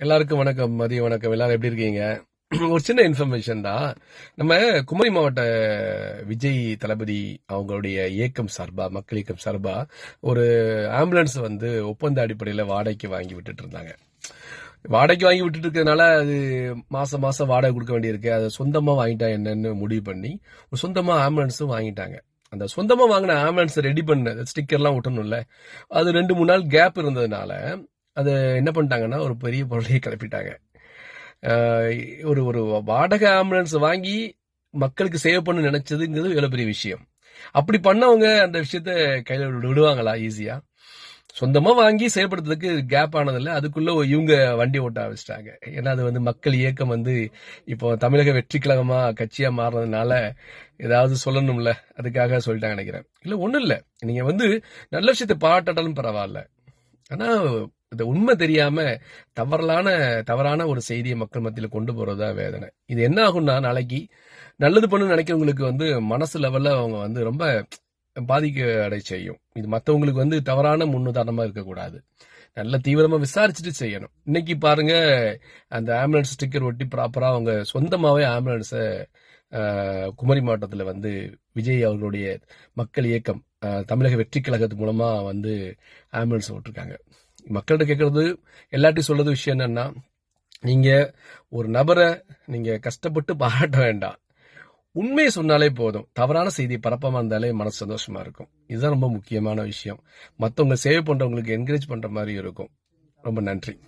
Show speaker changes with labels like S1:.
S1: எல்லாருக்கும் வணக்கம் மதிய வணக்கம். எல்லாரும் எப்படி இருக்கீங்க? ஒரு சின்ன இன்ஃபர்மேஷன் தான். நம்ம குமரி மாவட்ட விஜய் தளபதி அவங்களுடைய இயக்கம் சார்பா மக்கள் இயக்கம் சார்பா ஒரு ஆம்புலன்ஸ் வந்து ஒப்பந்த அடிப்படையில் வாடகைக்கு வாங்கி விட்டுட்டு இருந்தாங்க. வாடகைக்கு வாங்கி விட்டுட்டு இருக்கிறதுனால அது மாசம் மாசம் வாடகை கொடுக்க வேண்டியிருக்கு. அதை சொந்தமா வாங்கிட்டா என்னன்னு முடிவு பண்ணி ஒரு சொந்தமா ஆம்புலன்ஸும் வாங்கிட்டாங்க. அந்த சொந்தமா வாங்கின ஆம்புலன்ஸ் ரெடி பண்ண ஸ்டிக்கர்லாம் ஒட்டணும்ல. அது ரெண்டு மூணு நாள் கேப் இருந்ததுனால அது என்ன பண்ணிட்டாங்கன்னா ஒரு பெரிய பொருளையே கிளப்பிட்டாங்க. ஒரு ஒரு வாடகை ஆம்புலன்ஸ் வாங்கி மக்களுக்கு சேவ் பண்ண நினைச்சதுங்கிறது எவ்வளோ பெரிய விஷயம். அப்படி பண்ணவங்க அந்த விஷயத்த கையில் விடுவாங்களா ஈஸியா சொந்தமா வாங்கி செயல்படுறதுக்கு கேப் ஆனதில்ல. அதுக்குள்ள இவங்க வண்டி ஓட்ட ஆரம்பிச்சிட்டாங்க. ஏன்னா அது வந்து மக்கள் இயக்கம் வந்து இப்போ தமிழக வெற்றி கழகமா கட்சியா மாறினதுனால ஏதாவது சொல்லணும்ல. அதுக்காக சொல்லிட்டாங்க நினைக்கிறேன். இல்ல ஒண்ணும் இல்ல. நீங்க வந்து நல்ல விஷயத்தை பாராட்டாலும் பரவாயில்ல. ஆனா இந்த உண்மை தெரியாம தவறலான தவறான ஒரு செய்தியை மக்கள் மத்தியில கொண்டு போறதா வேதனை. இது என்ன ஆகும்னா நாளைக்கு நல்லது பண்ணு நினைக்கிறவங்களுக்கு வந்து மனசு லெவல்ல அவங்க வந்து ரொம்ப பாதிக்க அடை செய்யும். இது மத்தவங்களுக்கு வந்து தவறான முன்னுதாரணமா இருக்கக்கூடாது. நல்ல தீவிரமா விசாரிச்சுட்டு செய்யணும். இன்னைக்கு பாருங்க அந்த ஆம்புலன்ஸ் ஸ்டிக்கர் ஒட்டி ப்ராப்பரா அவங்க சொந்தமாவே ஆம்புலன்ஸை குமரி மாவட்டத்துல வந்து விஜய் அவர்களுடைய மக்கள் இயக்கம் தமிழக வெற்றி கழகத்து மூலமாக வந்து ஆம்புலன்ஸ் விட்டுருக்காங்க மக்கள்கிட்ட கேட்குறது எல்லாத்தையும் சொல்கிறது விஷயம் என்னன்னா நீங்கள் ஒரு நபரை நீங்கள் கஷ்டப்பட்டு பாராட்ட வேண்டாம். உண்மையை சொன்னாலே போதும். தவறான செய்தி பரப்பமாக இருந்தாலே மனசு சந்தோஷமாக இருக்கும். இதுதான் ரொம்ப முக்கியமான விஷயம். மற்றவங்க சேவ் பண்ணுறவங்களுக்கு என்கரேஜ் பண்ணுற மாதிரி இருக்கும். ரொம்ப நன்றி.